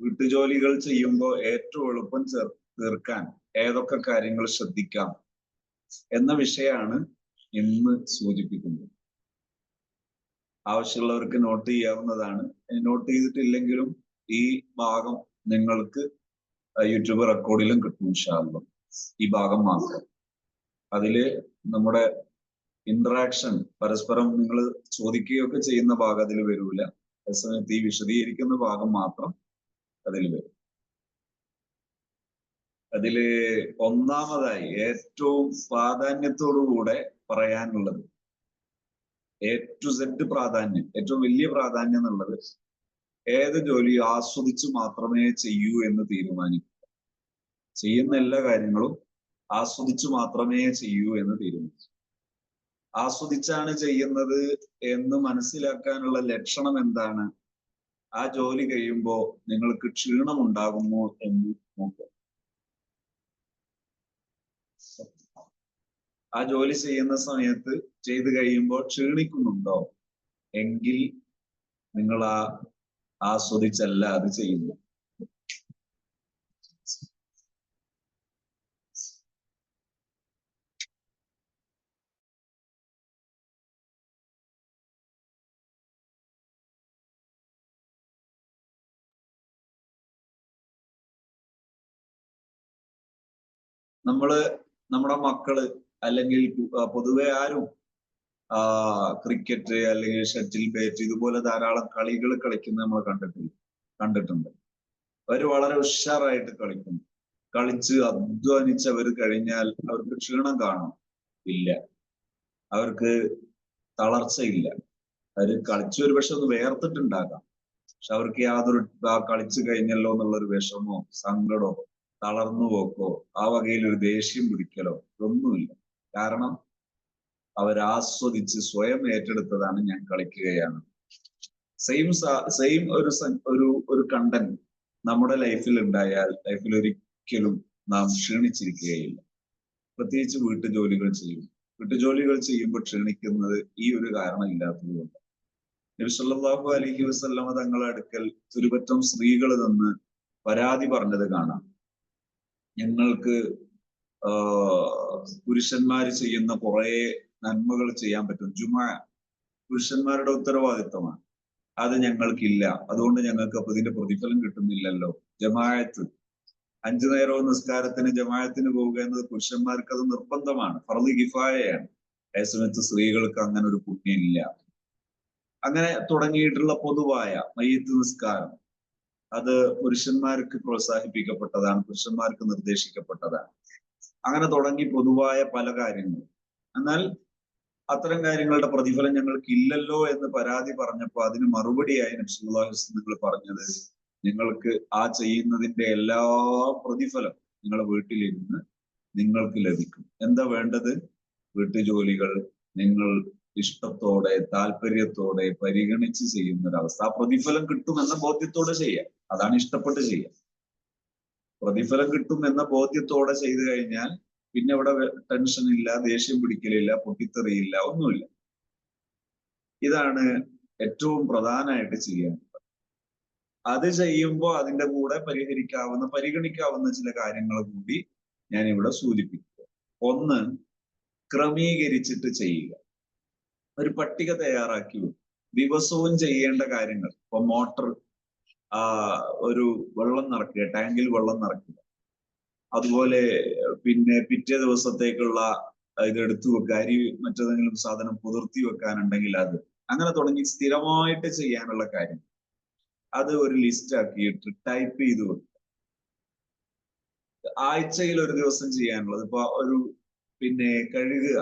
വീട്ടുജോലികൾ ചെയ്യുമ്പോൾ ഏറ്റവും എളുപ്പം ചേർ തീർക്കാൻ ഏതൊക്കെ കാര്യങ്ങൾ ശ്രദ്ധിക്കാം എന്ന വിഷയമാണ് ഇന്ന് സൂചിപ്പിക്കുന്നത്. ആവശ്യമുള്ളവർക്ക് നോട്ട് ചെയ്യാവുന്നതാണ്. നോട്ട് ചെയ്തിട്ടില്ലെങ്കിലും ഈ ഭാഗം നിങ്ങൾക്ക് യൂട്യൂബ് റെക്കോർഡിലും കിട്ടും ഇൻഷാല്ലോ ഈ ഭാഗം മാത്രം. അതിൽ നമ്മുടെ ഇന്ററാക്ഷൻ പരസ്പരം നിങ്ങൾ ചോദിക്കുകയൊക്കെ ചെയ്യുന്ന ഭാഗം അതിൽ വരൂല. ഈ വിശദീകരിക്കുന്ന ഭാഗം മാത്രം അതിൽ വരും. അതിൽ ഒന്നാമതായി ഏറ്റവും പ്രാധാന്യത്തോടുകൂടെ പറയാനുള്ളത് എ ടു സെഡ് പ്രാധാന്യം. ഏറ്റവും വലിയ പ്രാധാന്യം എന്നുള്ളത് ഏത് ജോലി ആസ്വദിച്ച് മാത്രമേ ചെയ്യൂ എന്ന് തീരുമാനിക്കുക. ചെയ്യുന്ന എല്ലാ കാര്യങ്ങളും ആസ്വദിച്ച് മാത്രമേ ചെയ്യൂ എന്ന് തീരുമാനിച്ചു ആസ്വദിച്ചാണ് ചെയ്യുന്നത് എന്ന് മനസ്സിലാക്കാനുള്ള ലക്ഷണം എന്താണ്? ആ ജോലി കഴിയുമ്പോൾ നിങ്ങൾക്ക് ക്ഷീണം ഉണ്ടാകുമോ എന്ന് നോക്കുക. ആ ജോലി ചെയ്യുന്ന സമയത്ത് ചെയ്ത് കഴിയുമ്പോൾ ക്ഷീണിക്കുന്നുണ്ടോ? എങ്കിൽ നിങ്ങൾ ആ ആസ്വദിച്ചല്ല അത് ചെയ്യുന്നു നമ്മൾ നമ്മുടെ മക്കൾ അല്ലെങ്കിൽ പൊതുവെ ആരും ക്രിക്കറ്റ് അല്ലെങ്കിൽ ഷട്ടിൽ ബാറ്റ് ഇതുപോലെ ധാരാളം കളികൾ കളിക്കുന്നത് നമ്മൾ കണ്ടിട്ടില്ല കണ്ടിട്ടുണ്ട്. അവർ വളരെ ഉഷാറായിട്ട് കളിക്കുന്നു. കളിച്ച് അധ്വാനിച്ച് അവർ കഴിഞ്ഞാൽ അവർക്ക് ക്ഷീണം കാണും. ഇല്ല. അവർക്ക് തളർച്ചയില്ല. അവർ കളിച്ച് ഒരു പക്ഷെ ഒന്ന് വേർത്തിട്ടുണ്ടാകാം. പക്ഷെ അവർക്ക് യാതൊരു കളിച്ചു കഴിഞ്ഞല്ലോ എന്നുള്ള ഒരു വിഷമോ സങ്കടമോ തളർന്നു പോക്കോ? ആ വകയിൽ ഒരു ദേഷ്യം പിടിക്കലോ? ഇതൊന്നുമില്ല കാരണം അവരാസ്വദിച്ച് സ്വയം ഏറ്റെടുത്തതാണ് ഞാൻ കളിക്കുകയാണ്. സെയിം സെയിം ഒരു ഒരു ഒരു കണ്ടന്റ് നമ്മുടെ ലൈഫിൽ ഉണ്ടായാൽ ലൈഫിൽ ഒരിക്കലും നാം ക്ഷീണിച്ചിരിക്കുകയില്ല. പ്രത്യേകിച്ച് വീട്ടുജോലികൾ ചെയ്യും വീട്ടുജോലികൾ ചെയ്യുമ്പോൾ ക്ഷീണിക്കുന്നത് ഈ ഒരു കാരണം ഇല്ലാത്തതുകൊണ്ട്. നബിസല്ലാഹു അലഹി വസ്ല്ലാമ തങ്ങളെ അടുക്കൽ തുരുപറ്റം സ്ത്രീകൾ നിന്ന് പരാതി പറഞ്ഞത് കാണാം. ഞങ്ങൾക്ക് പുരുഷന്മാർ ചെയ്യുന്ന കുറേ നന്മകൾ ചെയ്യാൻ പറ്റും. ജുമാ പുരുഷന്മാരുടെ ഉത്തരവാദിത്തമാണ് അത് ഞങ്ങൾക്കില്ല. അതുകൊണ്ട് ഞങ്ങൾക്ക് അപ്പൊ ഇതിന്റെ പ്രതിഫലം കിട്ടുന്നില്ലല്ലോ. ജമായത്ത് അഞ്ചു നേരവും നിസ്കാരത്തിന് ജമായത്തിന് പോവുക എന്നത് പുരുഷന്മാർക്ക് അത് നിർബന്ധമാണ്. ഫർദ് ഗിഫായയാണ് അതേസമയത്ത് സ്ത്രീകൾക്ക് അങ്ങനെ ഒരു പുണ്യമില്ല. അങ്ങനെ തുടങ്ങിയിട്ടുള്ള പൊതുവായ മയ്യത്ത് നിസ്കാരം. അത് പുരുഷന്മാർക്ക് പ്രോത്സാഹിപ്പിക്കപ്പെട്ടതാണ് പുരുഷന്മാർക്ക് നിർദ്ദേശിക്കപ്പെട്ടതാണ്. അങ്ങനെ തുടങ്ങി പൊതുവായ പല കാര്യങ്ങളും എന്നാൽ അത്തരം കാര്യങ്ങളുടെ പ്രതിഫലം ഞങ്ങൾക്ക് ഇല്ലല്ലോ എന്ന് പരാതി പറഞ്ഞപ്പോൾ അതിന് മറുപടിയായി നബ്സുല്ലാസ് നിങ്ങൾ പറഞ്ഞത് നിങ്ങൾക്ക് ആ ചെയ്യുന്നതിന്റെ എല്ലാ പ്രതിഫലം നിങ്ങളുടെ വീട്ടിലിരുന്ന് നിങ്ങൾക്ക് ലഭിക്കും. എന്താ വേണ്ടത്? വീട്ടുജോലികൾ നിങ്ങൾ ഇഷ്ടത്തോടെ താല്പര്യത്തോടെ പരിഗണിച്ച് ചെയ്യുന്ന ഒരവസ്ഥ ആ പ്രതിഫലം കിട്ടും എന്ന ബോധ്യത്തോടെ ചെയ്യാം. അതാണ് ഇഷ്ടപ്പെട്ട് ചെയ്യാം. പ്രതിഫലം കിട്ടും എന്ന ബോധ്യത്തോടെ ചെയ്തു കഴിഞ്ഞാൽ പിന്നെ അവിടെ ടെൻഷൻ ഇല്ല ദേഷ്യം പിടിക്കലില്ല പൊട്ടിത്തെറിയില്ല ഒന്നുമില്ല. ഇതാണ് ഏറ്റവും പ്രധാനമായിട്ട് ചെയ്യേണ്ടത് അത് ചെയ്യുമ്പോൾ അതിന്റെ കൂടെ പരിഹരിക്കാവുന്ന പരിഗണിക്കാവുന്ന ചില കാര്യങ്ങൾ കൂടി ഞാൻ ഇവിടെ സൂചിപ്പിക്കുക ഒന്ന് ക്രമീകരിച്ചിട്ട് ചെയ്യുക. ഒരു പട്ടിക തയ്യാറാക്കി ദിവസവും ചെയ്യേണ്ട കാര്യങ്ങൾ. ഇപ്പൊ മോട്ടർ ഒരു വെള്ളം നിറക്കുക ടാങ്കിൽ വെള്ളം നിറക്കുക. അതുപോലെ പിന്നെ പിറ്റേ ദിവസത്തേക്കുള്ള ഇത് എടുത്തു വെക്കുക. അരി മറ്റേതെങ്കിലും സാധനം പുതിർത്തി വെക്കാനുണ്ടെങ്കിൽ അത്. അങ്ങനെ തുടങ്ങി സ്ഥിരമായിട്ട് ചെയ്യാനുള്ള കാര്യം. അത് ഒരു ലിസ്റ്റ് ആക്കിയിട്ട് ടൈപ്പ് ചെയ്ത് വെക്കുക. ആഴ്ചയിൽ ഒരു ദിവസം ചെയ്യാനുള്ളത്. ഇപ്പൊ ഒരു പിന്നെ കഴുകുക.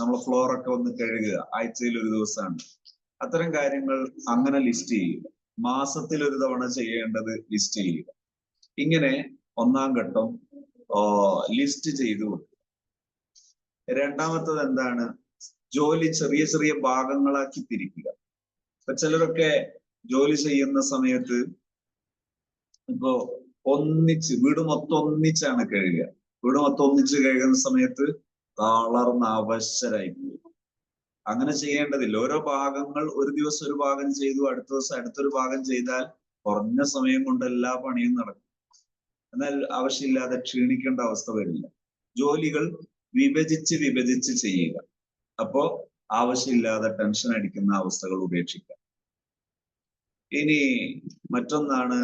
നമ്മളെ ഫ്ലോറൊക്കെ ഒന്ന് കഴുകുക. ആഴ്ചയിൽ ഒരു ദിവസമാണ്. അത്തരം കാര്യങ്ങൾ അങ്ങനെ ലിസ്റ്റ് ചെയ്യുക. മാസത്തിൽ ഒരു തവണ ചെയ്യേണ്ടത് ലിസ്റ്റ് ചെയ്യുക. ഇങ്ങനെ ഒന്നാം ഘട്ടം ലിസ്റ്റ് ചെയ്തു രണ്ടാമത്തത് എന്താണ്? ജോലി ചെറിയ ചെറിയ ഭാഗങ്ങളാക്കി തിരിക്കുക. ഇപ്പൊ ചിലരൊക്കെ ജോലി ചെയ്യുന്ന സമയത്ത് ഇപ്പോ ഒന്നിച്ച് വീട് മൊത്തം ഒന്നിച്ചാണ് കഴുകുക. വീട് മൊത്തം ഒന്നിച്ച് കഴുകുന്ന സമയത്ത് തളർന്ന് അവശരായി പോകും അങ്ങനെ ചെയ്യേണ്ടതില്ല. ഓരോ ഭാഗങ്ങൾ ഒരു ദിവസം ഒരു ഭാഗം ചെയ്തു അടുത്ത ദിവസം അടുത്തൊരു ഭാഗം ചെയ്താൽ കുറഞ്ഞ സമയം കൊണ്ട് എല്ലാ പണിയും നടക്കും. എന്നാൽ ആവശ്യമില്ലാതെ ക്ഷീണിക്കേണ്ട അവസ്ഥ വരില്ല. ജോലികൾ വിഭജിച്ച് വിഭജിച്ച് ചെയ്യുക. അപ്പോ ആവശ്യമില്ലാതെ ടെൻഷൻ അടിക്കുന്ന അവസ്ഥകൾ ഉപേക്ഷിക്കാം ഇനി മറ്റൊന്നാണ്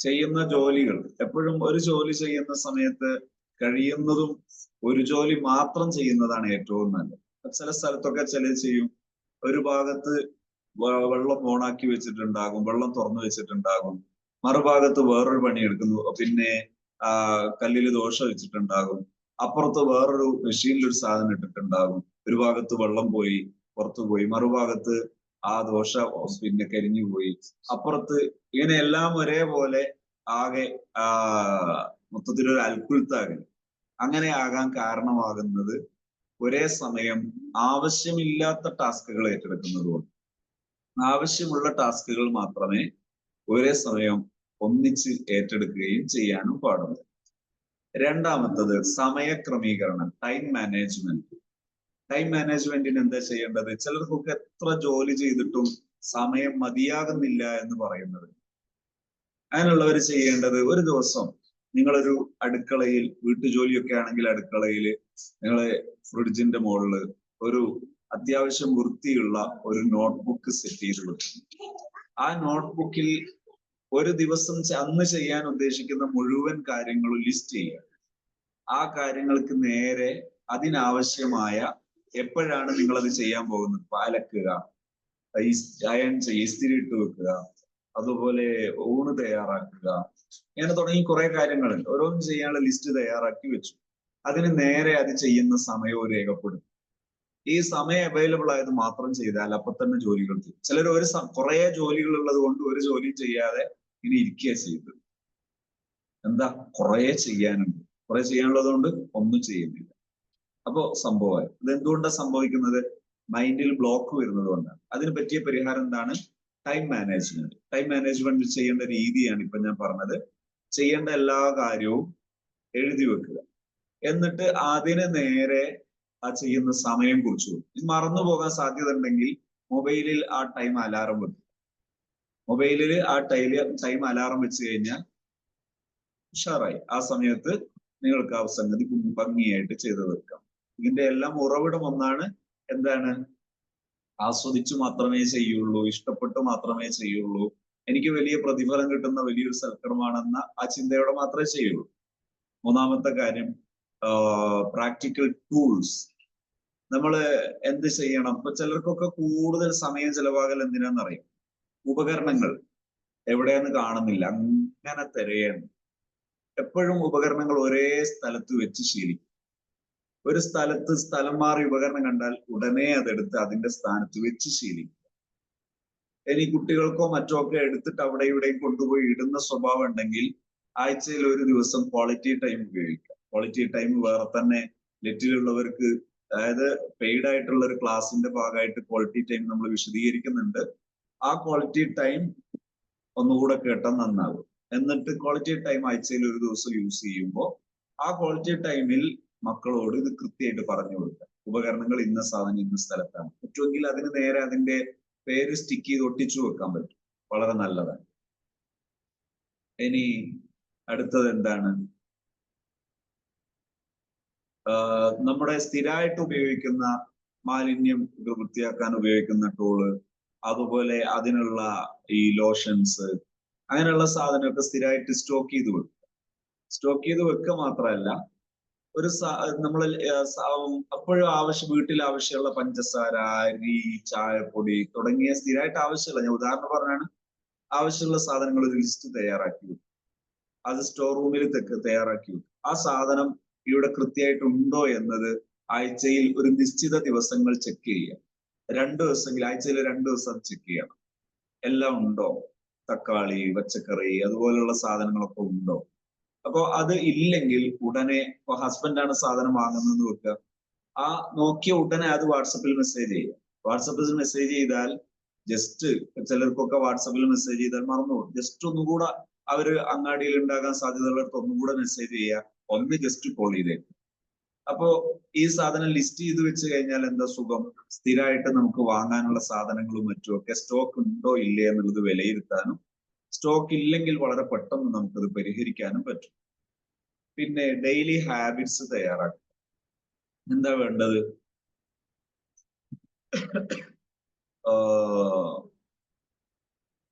ചെയ്യുന്ന ജോലികൾ. എപ്പോഴും ഒരു ജോലി ചെയ്യുന്ന സമയത്ത് കഴിയുന്നതും ഒരു ജോലി മാത്രം ചെയ്യുന്നതാണ് ഏറ്റവും നല്ലത്. ചില സ്ഥലത്തൊക്കെ ചില ചെയ്യും. ഒരു ഭാഗത്ത് വെള്ളം ഓണാക്കി വെച്ചിട്ടുണ്ടാകും വെള്ളം തുറന്നു വെച്ചിട്ടുണ്ടാകും. മറുഭാഗത്ത് വേറൊരു പണി എടുക്കുന്നു പിന്നെ ആ കല്ലിൽ ദോശ വെച്ചിട്ടുണ്ടാകും. അപ്പുറത്ത് വേറൊരു മെഷീനിൽ ഒരു സാധനം ഇട്ടിട്ടുണ്ടാകും. ഒരു ഭാഗത്ത് വെള്ളം പോയി പുറത്തു പോയി. മറുഭാഗത്ത് ആ ദോശ പിന്നെ കരിഞ്ഞു പോയി. അപ്പുറത്ത് ഇങ്ങനെ എല്ലാം ഒരേപോലെ ആകെ ആ മൊത്തത്തിലൊരു അൽക്കുൽത്താകൽ അങ്ങനെ ആകാൻ കാരണമാകുന്നത് ഒരേ സമയം ആവശ്യമില്ലാത്ത ടാസ്കുകൾ ഏറ്റെടുക്കുന്നത് കൊണ്ട് ആവശ്യമുള്ള ടാസ്കുകൾ മാത്രമേ ഒരേ സമയം ഒന്നിച്ച് ഏറ്റെടുക്കുകയും ചെയ്യാനും പാടുള്ളൂ. രണ്ടാമത്തത് സമയക്രമീകരണം ടൈം മാനേജ്മെന്റ് ടൈം മാനേജ്മെന്റിന് എന്താ ചെയ്യേണ്ടത്? ചിലർക്കൊക്കെ എത്ര ജോലി ചെയ്തിട്ടും സമയം മതിയാകുന്നില്ല എന്ന് പറയുന്നത്. അങ്ങനെയുള്ളവർ ചെയ്യേണ്ടത് ഒരു ദിവസം നിങ്ങളൊരു അടുക്കളയിൽ വീട്ടുജോലിയൊക്കെ ആണെങ്കിൽ അടുക്കളയിൽ നിങ്ങൾ ഫ്രിഡ്ജിന്റെ മുകളിൽ ഒരു അത്യാവശ്യം വൃത്തിയുള്ള ഒരു നോട്ട്ബുക്ക് സെറ്റ് ചെയ്ത് ആ നോട്ട്ബുക്കിൽ ഒരു ദിവസം അന്ന് ചെയ്യാൻ ഉദ്ദേശിക്കുന്ന മുഴുവൻ കാര്യങ്ങളും ലിസ്റ്റ് ചെയ്യുക. ആ കാര്യങ്ങൾക്ക് നേരെ അതിനാവശ്യമായ എപ്പോഴാണ് നിങ്ങൾ അത് ചെയ്യാൻ പോകുന്നത്? പാലക്കുക അയൺ ചെയ്യുക ഇസ്തിരി ഇട്ട് വെക്കുക അതുപോലെ ഊണ് തയ്യാറാക്കുക. ഇങ്ങനെ തുടങ്ങി കുറെ കാര്യങ്ങളുണ്ട്. ഓരോന്നും ചെയ്യാനുള്ള ലിസ്റ്റ് തയ്യാറാക്കി വെച്ചു. അതിന് നേരെ അത് ചെയ്യുന്ന സമയവും രേഖപ്പെടും. ഈ സമയം അവൈലബിൾ ആയത് മാത്രം ചെയ്താൽ അപ്പൊ തന്നെ ജോലികൾ ചെയ്യും ചിലർ ഒരു കുറെ ജോലികൾ ഉള്ളത് കൊണ്ട് ഒരു ജോലി ചെയ്യാതെ ഇനി ഇരിക്കുക ചെയ്തത്. എന്താ? കുറെ ചെയ്യാനുണ്ട്. കുറെ ചെയ്യാനുള്ളത് കൊണ്ട് ഒന്നും ചെയ്യുന്നില്ല. അപ്പോ സംഭവമായി. ഇത് എന്തുകൊണ്ടാണ് സംഭവിക്കുന്നത്? മൈൻഡിൽ ബ്ലോക്ക് വരുന്നത് കൊണ്ടാണ്. അതിന് പറ്റിയ പരിഹാരം എന്താണ്? ടൈം മാനേജ്മെന്റ് ടൈം മാനേജ്മെന്റ് ചെയ്യേണ്ട രീതിയാണ് ഇപ്പൊ ഞാൻ പറഞ്ഞത്. ചെയ്യേണ്ട എല്ലാ കാര്യവും എഴുതി വെക്കുക. എന്നിട്ട് അതിന് നേരെ ആ ചെയ്യുന്ന സമയം കുറിച്ചു ഇത് മറന്നു പോകാൻ സാധ്യത ഉണ്ടെങ്കിൽ മൊബൈലിൽ ആ ടൈം അലാറം വെക്കുക. മൊബൈലിൽ ആ ടൈൽ ടൈം അലാറം വെച്ച് കഴിഞ്ഞാൽ ഉഷാറായി. ആ സമയത്ത് നിങ്ങൾക്ക് ആ സംഗതി ഭംഗിയായിട്ട് ചെയ്തു വെക്കാം ഇതിന്റെ എല്ലാം ഉറവിടം ഒന്നാണ് എന്താണ്? ആസ്വദിച്ചു മാത്രമേ ചെയ്യുള്ളൂ ഇഷ്ടപ്പെട്ടു മാത്രമേ ചെയ്യുള്ളൂ. എനിക്ക് വലിയ പ്രതിഫലം കിട്ടുന്ന വലിയൊരു സൽക്കർമാണെന്ന ആ ചിന്തയോടെ മാത്രമേ ചെയ്യുള്ളൂ. മൂന്നാമത്തെ കാര്യം പ്രാക്ടിക്കൽ ടൂൾസ് നമ്മൾ എന്ത് ചെയ്യണം? ഇപ്പൊ ചിലർക്കൊക്കെ കൂടുതൽ സമയം ചെലവാകൽ എന്തിനാന്നറിയും ഉപകരണങ്ങൾ. എവിടെയെന്ന് കാണുന്നില്ല. അങ്ങനെ തിരയാണ്. എപ്പോഴും ഉപകരണങ്ങൾ ഒരേ സ്ഥലത്ത് വെച്ച് ശീലിക്കും. ഒരു സ്ഥലത്ത് സ്ഥലം മാറി ഉപകരണം കണ്ടാൽ ഉടനെ അതെടുത്ത് അതിന്റെ സ്ഥാനത്ത് വെച്ച് ശീലിക്കും ഇനി കുട്ടികൾക്കോ മറ്റോ ഒക്കെ എടുത്തിട്ട് അവിടെ ഇവിടെയും കൊണ്ടുപോയി ഇടുന്ന സ്വഭാവം ഉണ്ടെങ്കിൽ ആഴ്ചയിൽ ഒരു ദിവസം ക്വാളിറ്റി ടൈം ഉപയോഗിക്കുക. ക്വാളിറ്റി ടൈം വേറെ തന്നെ നെറ്റിലുള്ളവർക്ക് അതായത് പെയ്ഡ് ആയിട്ടുള്ള ഒരു ക്ലാസിന്റെ ഭാഗമായിട്ട് ക്വാളിറ്റി ടൈം നമ്മൾ വിശദീകരിക്കുന്നുണ്ട്. ആ ക്വാളിറ്റി ടൈം ഒന്നുകൂടെ കേട്ടാൽ നന്നാകും. എന്നിട്ട് ക്വാളിറ്റി ടൈം ആഴ്ചയിൽ ഒരു ദിവസം യൂസ് ചെയ്യുമ്പോൾ ആ ക്വാളിറ്റി ടൈമിൽ മക്കളോട് ഇത് കൃത്യമായിട്ട് പറഞ്ഞു കൊടുക്കുക. ഉപകരണങ്ങൾ ഇന്ന സാധനം ഇന്ന സ്ഥലത്താണ്. പറ്റുമെങ്കിൽ അതിന് നേരെ അതിന്റെ പേര് സ്റ്റിക്ക് ചെയ്ത് ഒട്ടിച്ചു വെക്കാൻ പറ്റും. വളരെ നല്ലതാണ്. ഇനി അടുത്തത് എന്താണ്? നമ്മുടെ സ്ഥിരമായിട്ട് ഉപയോഗിക്കുന്ന മാലിന്യം വൃത്തിയാക്കാൻ ഉപയോഗിക്കുന്ന ടൂൾ അതുപോലെ അതിനുള്ള ഈ ലോഷൻസ് അങ്ങനെയുള്ള സാധനമൊക്കെ സ്ഥിരമായിട്ട് സ്റ്റോക്ക് ചെയ്ത് വെക്കുക. സ്റ്റോക്ക് ചെയ്ത് വെക്കുക മാത്രമല്ല ഒരു നമ്മൾ അപ്പോഴും ആവശ്യം വീട്ടിൽ ആവശ്യമുള്ള പഞ്ചസാര അരി ചായപ്പൊടി തുടങ്ങിയ സ്ഥിരമായിട്ട് ആവശ്യമുള്ള ഞാൻ ഉദാഹരണം പറഞ്ഞാണ് ആവശ്യമുള്ള സാധനങ്ങൾ ഒരു ലിസ്റ്റ് തയ്യാറാക്കി അത് സ്റ്റോർ റൂമിൽ തയ്യാറാക്കി ആ സാധനം ഇവിടെ കൃത്യമായിട്ടുണ്ടോ എന്നത് ആഴ്ചയിൽ ഒരു നിശ്ചിത ദിവസങ്ങൾ ചെക്ക് ചെയ്യുക രണ്ട് ദിവസമെങ്കിൽ ആഴ്ചയിൽ രണ്ട് ദിവസം ചെക്ക് ചെയ്യണം. എല്ലാം ഉണ്ടോ? തക്കാളി പച്ചക്കറി അതുപോലുള്ള സാധനങ്ങളൊക്കെ ഉണ്ടോ? അപ്പൊ അത് ഇല്ലെങ്കിൽ ഉടനെ ഇപ്പൊ ഹസ്ബൻഡാണ് സാധനം വാങ്ങുന്നത് വെക്കുക. ആ നോക്കിയ ഉടനെ അത് വാട്സപ്പിൽ മെസ്സേജ് ചെയ്യുക. വാട്സപ്പിൽ മെസ്സേജ് ചെയ്താൽ ജസ്റ്റ് ചിലർക്കൊക്കെ വാട്സപ്പിൽ മെസ്സേജ് ചെയ്താൽ മറന്നു ജസ്റ്റ് ഒന്നുകൂടെ അവർ അങ്ങാടിയിൽ ഉണ്ടാകാൻ സാധ്യതയുള്ളവർക്ക് ഒന്നുകൂടെ മെസ്സേജ് ചെയ്യുക. ഒന്ന് ജസ്റ്റ് കോൾ ചെയ്തേക്കും അപ്പോ ഈ സാധനം ലിസ്റ്റ് ചെയ്ത് വെച്ച് കഴിഞ്ഞാൽ എന്താ സുഖം? സ്ഥിരമായിട്ട് നമുക്ക് വാങ്ങാനുള്ള സാധനങ്ങളും മറ്റും ഒക്കെ സ്റ്റോക്ക് ഉണ്ടോ ഇല്ലേ എന്നുള്ളത് വിലയിരുത്താനും സ്റ്റോക്ക് ഇല്ലെങ്കിൽ വളരെ പെട്ടെന്ന് നമുക്കത് പരിഹരിക്കാനും പറ്റും. പിന്നെ ഡെയിലി ഹാബിറ്റ്സ് തയ്യാറാക്കുക. എന്താ വേണ്ടത്?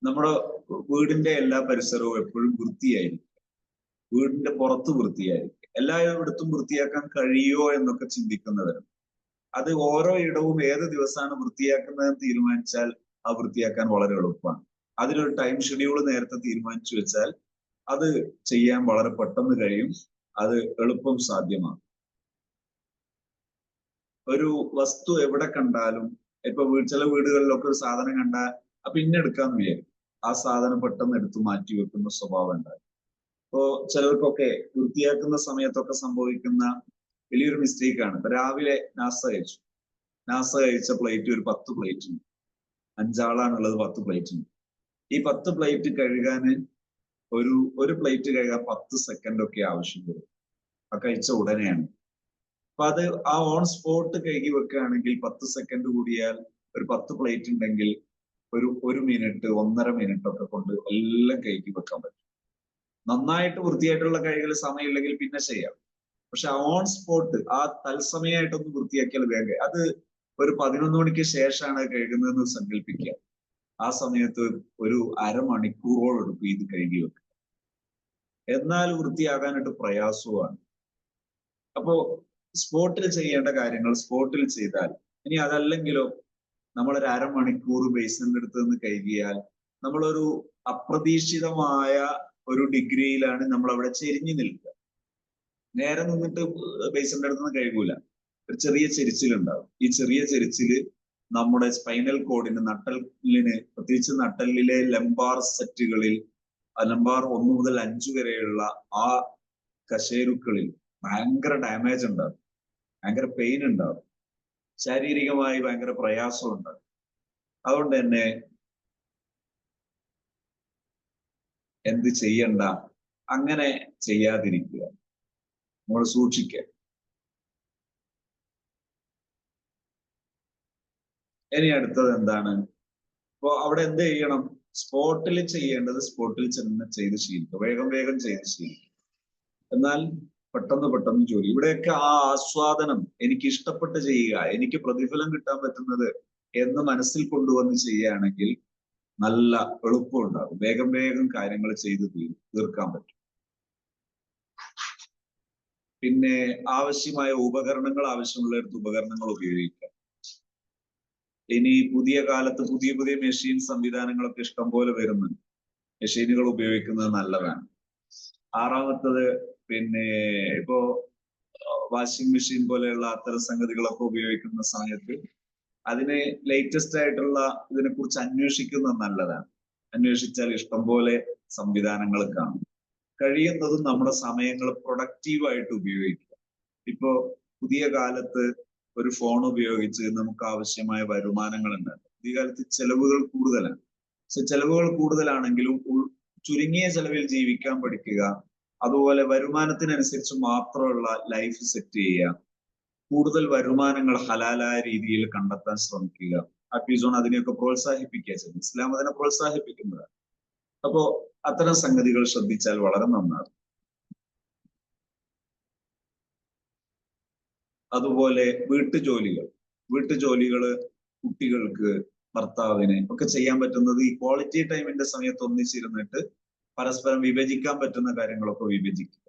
നമ്മുടെ വീടിന്റെ എല്ലാ പരിസരവും എപ്പോഴും വൃത്തിയായിരിക്കും വീടിന്റെ പുറത്ത് വൃത്തിയായിരിക്കും എല്ലായിടത്തും വൃത്തിയാക്കാൻ കഴിയുമോ എന്നൊക്കെ ചിന്തിക്കുന്നവരും. അത് ഓരോ ഇടവും ഏത് ദിവസമാണ് വൃത്തിയാക്കുന്നതെന്ന് തീരുമാനിച്ചാൽ ആ വൃത്തിയാക്കാൻ വളരെ എളുപ്പമാണ്. അതിനൊരു ടൈം ഷെഡ്യൂൾ നേരത്തെ തീരുമാനിച്ചു വെച്ചാൽ അത് ചെയ്യാൻ വളരെ പെട്ടെന്ന് കഴിയും. അത് എളുപ്പം സാധ്യമാണ് ഒരു വസ്തു എവിടെ കണ്ടാലും ഇപ്പൊ ചില വീടുകളിലൊക്കെ ഒരു സാധനം കണ്ടാൽ പിന്നെ എടുക്കാന്ന് വിചാരിക്കും. ആ സാധനം പെട്ടെന്ന് എടുത്ത് മാറ്റി വെക്കുന്ന സ്വഭാവം ഉണ്ടായി ഇപ്പോ ചിലർക്കൊക്കെ വൃത്തിയാക്കുന്ന സമയത്തൊക്കെ സംഭവിക്കുന്ന വലിയൊരു മിസ്റ്റേക്ക് ആണ്. ഇപ്പൊ രാവിലെ നാസ കഴിച്ചു. നാസ കഴിച്ച പ്ലേറ്റ് ഒരു പത്ത് പ്ലേറ്റ് ഉണ്ട്. അഞ്ചാളാണുള്ളത് പത്ത് പ്ലേറ്റ് ഉണ്ട്. ഈ പത്ത് പ്ലേറ്റ് കഴുകാന് ഒരു ഒരു പ്ലേറ്റ് കഴുകാൻ പത്ത് സെക്കൻഡ് ഒക്കെ ആവശ്യം വരും ആ കഴിച്ച ഉടനെയാണ്. അപ്പൊ അത് ആ ഓൺ സ്പോട്ട് കഴുകി വെക്കുകയാണെങ്കിൽ പത്ത് സെക്കൻഡ് കൂടിയാൽ ഒരു പത്ത് പ്ലേറ്റ് ഉണ്ടെങ്കിൽ ഒരു ഒരു മിനിറ്റ് ഒന്നര മിനിറ്റ് ഒക്കെ കൊണ്ട് എല്ലാം കഴുകി വെക്കാൻ പറ്റും. നന്നായിട്ട് വൃത്തിയായിട്ടുള്ള കഴുകൽ സമയമില്ലെങ്കിൽ പിന്നെ ചെയ്യാം. പക്ഷെ ആ ഓൺ സ്പോട്ട് ആ തത്സമയമായിട്ടൊന്ന് വൃത്തിയാക്കിയാൽ വേഗം. അത് ഒരു പതിനൊന്ന് മണിക്ക് ശേഷമാണ് കഴുകുന്നതെന്ന് സങ്കല്പിക്കുക. ആ സമയത്ത് ഒരു അരമണിക്കൂറോളം എടുക്കും ഇത് കഴുകി വെക്കുക എന്നാൽ വൃത്തിയാകാനായിട്ട് പ്രയാസവുമാണ്. അപ്പോ സ്പോട്ടിൽ ചെയ്യേണ്ട കാര്യങ്ങൾ സ്പോട്ടിൽ ചെയ്താൽ ഇനി അതല്ലെങ്കിലോ നമ്മളൊരു അരമണിക്കൂർ ബേസിന്റെ അടുത്ത് നിന്ന് കഴുകിയാൽ നമ്മളൊരു അപ്രതീക്ഷിതമായ ഒരു ഡിഗ്രിയിലാണ് നമ്മൾ അവിടെ ചെരിഞ്ഞു നിൽക്കുക. നേരെ നിന്നിട്ട് ബേസിന്റെ അടുത്ത് നിന്ന് കഴുകൂല. ഒരു ചെറിയ ചെരിച്ചിലുണ്ടാവും. ഈ ചെറിയ ചെരിച്ചിൽ നമ്മുടെ സ്പൈനൽ കോഡിന് നട്ടലിന് പ്രത്യേകിച്ച് നട്ടലിലെ ലംബാർ സെറ്റുകളിൽ ലംബാർ ഒന്ന് മുതൽ അഞ്ചു വരെയുള്ള ആ കശേരുക്കളിൽ ഭയങ്കര ഡാമേജ് ഉണ്ടാകും. ഭയങ്കര പെയിൻ ഉണ്ടാകും. ശാരീരികമായി ഭയങ്കര പ്രയാസം ഉണ്ടാകും. അതുകൊണ്ട് തന്നെ എന്ത് ചെയ്യണ്ട? അങ്ങനെ ചെയ്യാതിരിക്കുക. നമ്മൾ സൂക്ഷിക്കുക. ഇനി അടുത്തത് എന്താണ്? അപ്പോ അവിടെ എന്ത് ചെയ്യണം? സ്പോട്ടിൽ ചെയ്യേണ്ടത് സ്പോട്ടിൽ ചെന്ന് ചെയ്ത് ശീലിക്കുക. വേഗം വേഗം ചെയ്ത് ശീലിക്കുക. എന്നാൽ പെട്ടെന്ന് പെട്ടെന്ന് ജോലി. ഇവിടെയൊക്കെ ആ ആസ്വാദനം എനിക്ക് ഇഷ്ടപ്പെട്ട് ചെയ്യുക എനിക്ക് പ്രതിഫലം കിട്ടാൻ പറ്റുന്നത് എന്ന് മനസ്സിൽ കൊണ്ടുവന്ന് ചെയ്യുകയാണെങ്കിൽ നല്ല എളുപ്പം ഉണ്ടാകും. വേഗം വേഗം കാര്യങ്ങൾ ചെയ്ത് തീർക്കാൻ പറ്റും. പിന്നെ ആവശ്യമായ ഉപകരണങ്ങൾ ആവശ്യമുള്ളിടത്ത് ഉപകരണങ്ങൾ ഉപയോഗിക്കുക ഇനി പുതിയ കാലത്ത് പുതിയ പുതിയ മെഷീൻ സംവിധാനങ്ങളൊക്കെ ഇഷ്ടം പോലെ വരുന്നുണ്ട്. മെഷീനുകൾ ഉപയോഗിക്കുന്നത് നല്ലതാണ്. ആറാമത്തത് പിന്നെ ഇപ്പോ വാഷിംഗ് മെഷീൻ പോലെയുള്ള അത്തരം സംഗതികളൊക്കെ ഉപയോഗിക്കുന്ന സമയത്ത് അതിന് ലേറ്റസ്റ്റ് ആയിട്ടുള്ള ഇതിനെ കുറിച്ച് അന്വേഷിക്കുന്നത് നല്ലതാണ്. അന്വേഷിച്ചാൽ ഇഷ്ടംപോലെ സംവിധാനങ്ങൾ കാണും. കഴിയുന്നതും നമ്മുടെ സമയങ്ങൾ പ്രൊഡക്റ്റീവായിട്ട് ഉപയോഗിക്കുക. ഇപ്പോ പുതിയ കാലത്ത് ഒരു ഫോൺ ഉപയോഗിച്ച് നമുക്ക് ആവശ്യമായ വരുമാനങ്ങൾ ഉണ്ടാകും ഈ കാലത്ത് ചെലവുകൾ കൂടുതലാണ്. ചെലവുകൾ കൂടുതലാണെങ്കിലും ചുരുങ്ങിയ ചെലവിൽ ജീവിക്കാൻ പഠിക്കുക അതുപോലെ വരുമാനത്തിനനുസരിച്ച് മാത്രമുള്ള ലൈഫ് സെറ്റ് ചെയ്യുക കൂടുതൽ വരുമാനങ്ങൾ ഹലാലായ രീതിയിൽ കണ്ടെത്താൻ ശ്രമിക്കുക. അപ്പീസോൺ അതിനെയൊക്കെ പ്രോത്സാഹിപ്പിക്കുക ഇസ്ലാം അതിനെ പ്രോത്സാഹിപ്പിക്കുന്നതാണ്. അപ്പോ അത്തരം സംഗതികൾ ശ്രദ്ധിച്ചാൽ വളരെ നന്നാണ് അതുപോലെ വീട്ടുജോലികൾ. വീട്ടുജോലികൾ കുട്ടികൾക്ക് ഭർത്താവിന് ഒക്കെ ചെയ്യാൻ പറ്റുന്നത് ഈ ക്വാളിറ്റി ടൈമിന്റെ സമയത്ത് ഒന്നിച്ചിരുന്നിട്ട് പരസ്പരം വിഭജിക്കാൻ പറ്റുന്ന കാര്യങ്ങളൊക്കെ വിഭജിക്കുക.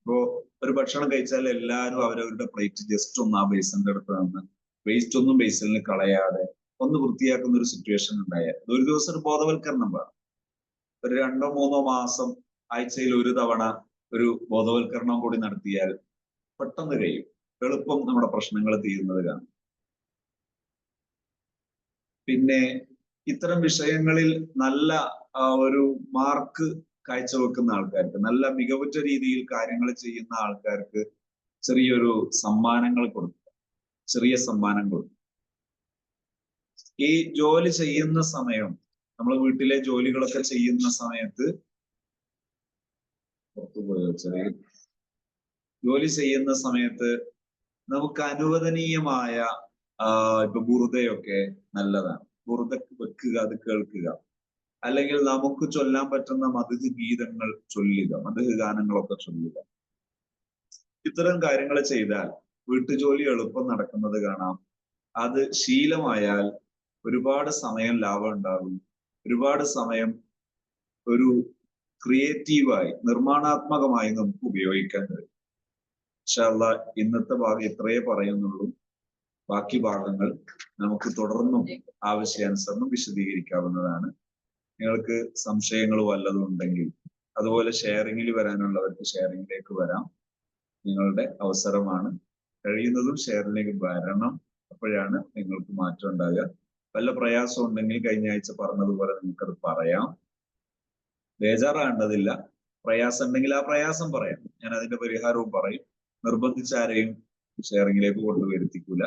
ഇപ്പോ ഒരു ഭക്ഷണം കഴിച്ചാൽ എല്ലാവരും അവരവരുടെ പ്ലേറ്റ് ജസ്റ്റ് ഒന്ന് ആ ബേസിന്റെ അടുത്ത് നിന്ന് വേസ്റ്റ് ഒന്നും ബേസിലിന് കളയാതെ ഒന്ന് വൃത്തിയാക്കുന്ന ഒരു സിറ്റുവേഷൻ ഉണ്ടായാൽ ഒരു ദിവസം ഒരു ബോധവൽക്കരണം വേണം. ഒരു രണ്ടോ മൂന്നോ മാസം ആഴ്ചയിൽ ഒരു തവണ ഒരു ബോധവൽക്കരണം കൂടി നടത്തിയാൽ പെട്ടെന്ന് കഴിയും. എളുപ്പം നമ്മുടെ പ്രശ്നങ്ങൾ തീരുന്നത് കാണും. പിന്നെ ഇത്തരം വിഷയങ്ങളിൽ നല്ല ഒരു മാർക്ക് കാഴ്ചവെക്കുന്ന ആൾക്കാർക്ക് നല്ല മികവുറ്റ രീതിയിൽ കാര്യങ്ങൾ ചെയ്യുന്ന ആൾക്കാർക്ക് ചെറിയൊരു സമ്മാനങ്ങൾ കൊടുക്കുക. ചെറിയ സമ്മാനം കൊടുക്കുക. ഈ ജോലി ചെയ്യുന്ന സമയം നമ്മൾ വീട്ടിലെ ജോലികളൊക്കെ ചെയ്യുന്ന സമയത്ത് പുറത്തുപോയോ ചെറിയ ജോലി ചെയ്യുന്ന സമയത്ത് നമുക്ക് അനുവദനീയമായ ഇപ്പൊ ബുറുദയൊക്കെ നല്ലതാണ്. ബുറുത വെക്കുക അത് കേൾക്കുക. അല്ലെങ്കിൽ നമുക്ക് ചൊല്ലാൻ പറ്റുന്ന മധുഹ് ഗീതങ്ങൾ ചൊല്ലുക മധുഹ് ഗാനങ്ങളൊക്കെ ചൊല്ലുക. ഇത്തരം കാര്യങ്ങൾ ചെയ്താൽ വീട്ടുജോലി എളുപ്പം നടക്കുന്നത് കാണാം. അത് ശീലമായാൽ ഒരുപാട് സമയം ലാഭം ഉണ്ടാകും. ഒരുപാട് സമയം ഒരു ക്രിയേറ്റീവായി നിർമ്മാണാത്മകമായി നമുക്ക് ഉപയോഗിക്കാൻ കഴിയും. ഇൻഷാല്ല ഇന്നത്തെ ഭാഗം ഇത്രയേ പറയുന്നുള്ളൂ. ബാക്കി ഭാഗങ്ങൾ നമുക്ക് തുടർന്നും ആവശ്യാനുസരണം വിശദീകരിക്കാവുന്നതാണ്. നിങ്ങൾക്ക് സംശയങ്ങൾ വല്ലതും ഉണ്ടെങ്കിൽ അതുപോലെ ഷെയറിങ്ങിൽ വരാനുള്ളവർക്ക് ഷെയറിങ്ങിലേക്ക് വരാം. നിങ്ങളുടെ അവസരമാണ്. കഴിയുന്നതും ഷെയറിലേക്ക് വരണം. അപ്പോഴാണ് നിങ്ങൾക്ക് മാറ്റം ഉണ്ടാകുക വല്ല പ്രയാസം ഉണ്ടെങ്കിൽ കഴിഞ്ഞ ആഴ്ച പറഞ്ഞതുപോലെ നിങ്ങൾക്കത് പറയാം. ബേജാറാകേണ്ടതില്ല. പ്രയാസം ഉണ്ടെങ്കിൽ ആ പ്രയാസം പറയാം. ഞാൻ അതിന്റെ പരിഹാരവും പറയും. നിർബന്ധിച്ച് ആരെയും ഷെയറിങ്ങിലേക്ക് കൊണ്ടുവരുത്തിക്കൂല.